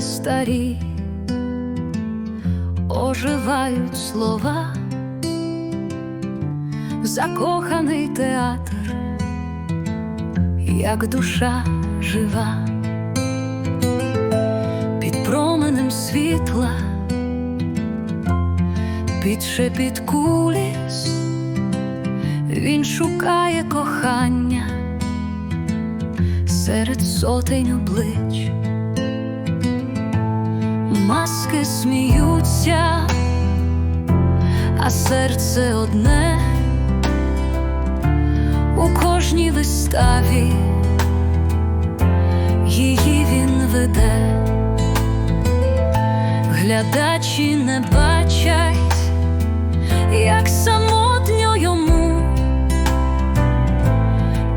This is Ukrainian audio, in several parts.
старі, оживають слова, закоханий театр, як душа жива, під променем світла, під шепіт куліс, він шукає кохання серед сотень облич. Маски сміються, а серце одне у кожній виставі її він веде, глядачі не бачать, як самотньо йому,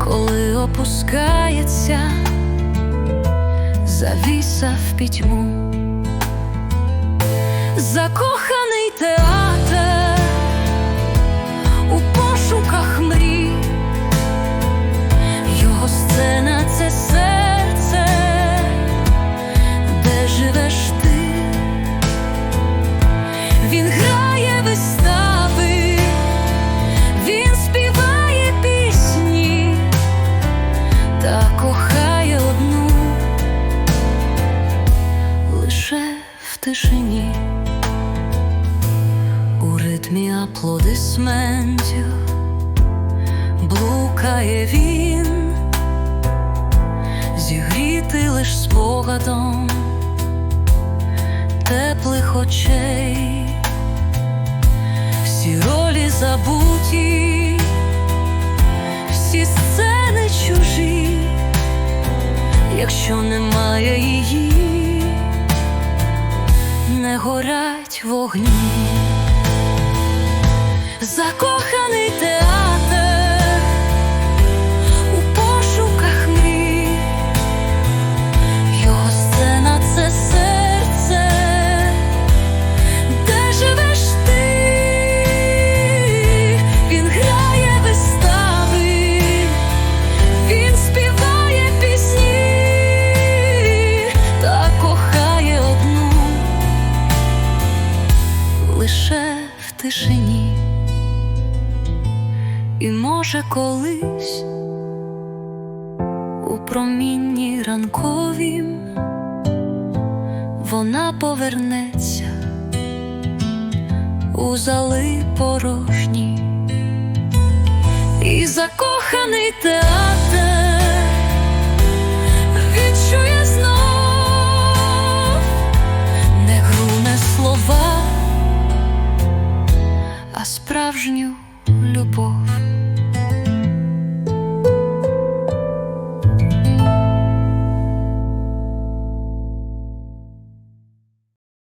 коли опускається завіса в пітьму. Закоханий театр. У пошуках мрій, його сцена це серце, де живеш ти, він грає вистави, він співає пісні. Та кохає одну лише в тишині ритмі аплодисментів. Блукає він, зігріти лиш спогадом теплих очей, всі ролі забуті, всі сцени чужі, якщо немає її, не горять вогні закоханий театр. У пошуках мрій, його сцена це серце, де живеш ти, він грає вистави, він співає пісні та кохає одну. Лише в тишині. І може колись у промінні ранковім вона повернеться у зали порожні і закоханий театр слова, а справжню любов.